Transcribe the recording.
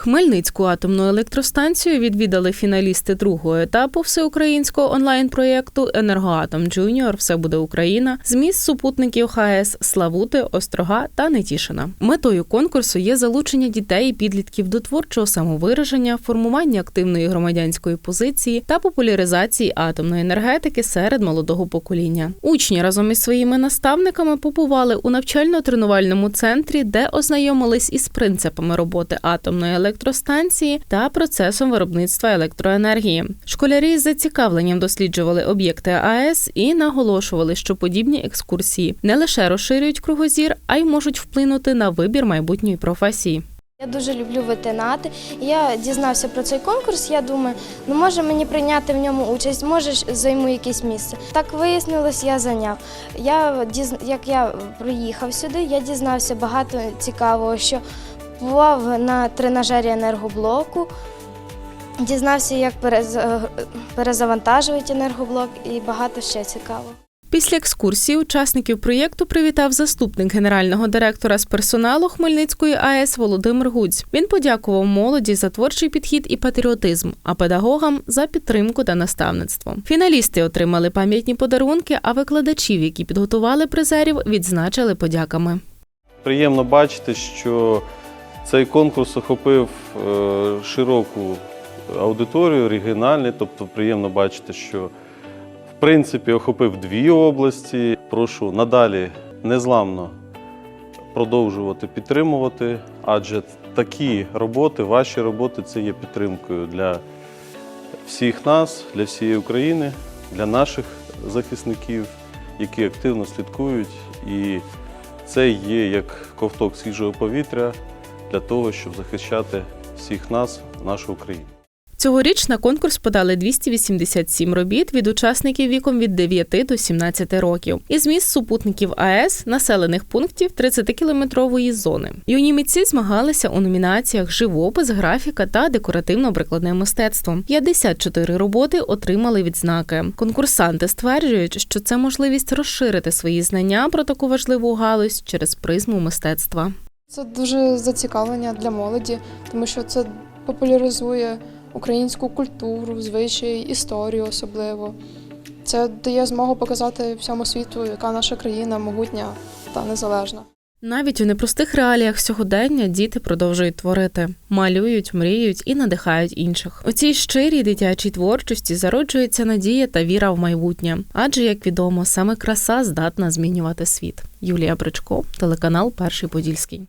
Хмельницьку атомну електростанцію відвідали фіналісти другого етапу всеукраїнського онлайн-проєкту Енергоатом Джуніор Все буде Україна з міст супутників ХАЕС Славути, Острога та Нетішина. Метою конкурсу є залучення дітей і підлітків до творчого самовираження, формування активної громадянської позиції та популяризації атомної енергетики серед молодого покоління. Учні разом із своїми наставниками побували у навчально-тренувальному центрі, де ознайомились із принципами роботи атомної електростанції та процесом виробництва електроенергії. Школярі з зацікавленням досліджували об'єкти АЕС і наголошували, що подібні екскурсії не лише розширюють кругозір, а й можуть вплинути на вибір майбутньої професії. Я дуже люблю ветеринати. Я дізнався про цей конкурс. Я думаю, ну може мені прийняти в ньому участь, може займу якесь місце. Так вияснилось, я зайняв. Я діз... як я приїхав сюди, я дізнався багато цікавого, що бував на тренажері енергоблоку. Дізнався, як перезавантажують енергоблок і багато ще цікавого. Після екскурсії учасників проєкту привітав заступник генерального директора з персоналу Хмельницької АЕС Володимир Гудзь. Він подякував молоді за творчий підхід і патріотизм, а педагогам за підтримку та наставництво. Фіналісти отримали пам'ятні подарунки, а викладачів, які підготували призерів, відзначили подяками. Приємно бачити, що цей конкурс охопив е, широку аудиторію, регіональний, тобто приємно бачити, що в принципі охопив дві області. Прошу надалі незламно продовжувати підтримувати, адже такі роботи, ваші роботи це є підтримкою для всіх нас, для всієї України, для наших захисників, які активно слідкують. І це є як ковток свіжого повітря для того, щоб захищати всіх нас, нашу Україну. Цьогоріч на конкурс подали 287 робіт від учасників віком від 9 до 17 років із міст супутників АЕС, населених пунктів 30-кілометрової зони. Юні митці змагалися у номінаціях живопис, графіка та декоративно-прикладне мистецтво. 54 роботи отримали відзнаки. Конкурсанти стверджують, що це можливість розширити свої знання про таку важливу галузь через призму мистецтва. Це дуже зацікавлення для молоді, тому що це популяризує українську культуру, звичаї, історію особливо. Це дає змогу показати всьому світу, яка наша країна могутня та незалежна. Навіть у непростих реаліях сьогодення діти продовжують творити, малюють, мріють і надихають інших. У цій щирій дитячій творчості зароджується надія та віра в майбутнє. Адже, як відомо, саме краса здатна змінювати світ. Юлія Бричко, телеканал Перший Подільський.